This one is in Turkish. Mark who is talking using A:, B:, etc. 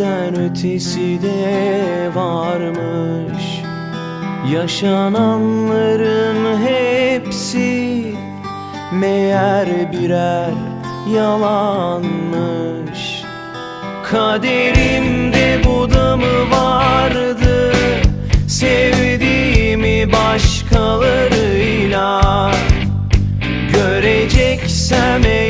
A: Gözlerden ötesi de varmış. Yaşananların hepsi Meğer birer yalanmış. Kaderimde bu da mı vardı Sevdiğimi başkalarıyla. Göreceksem eğer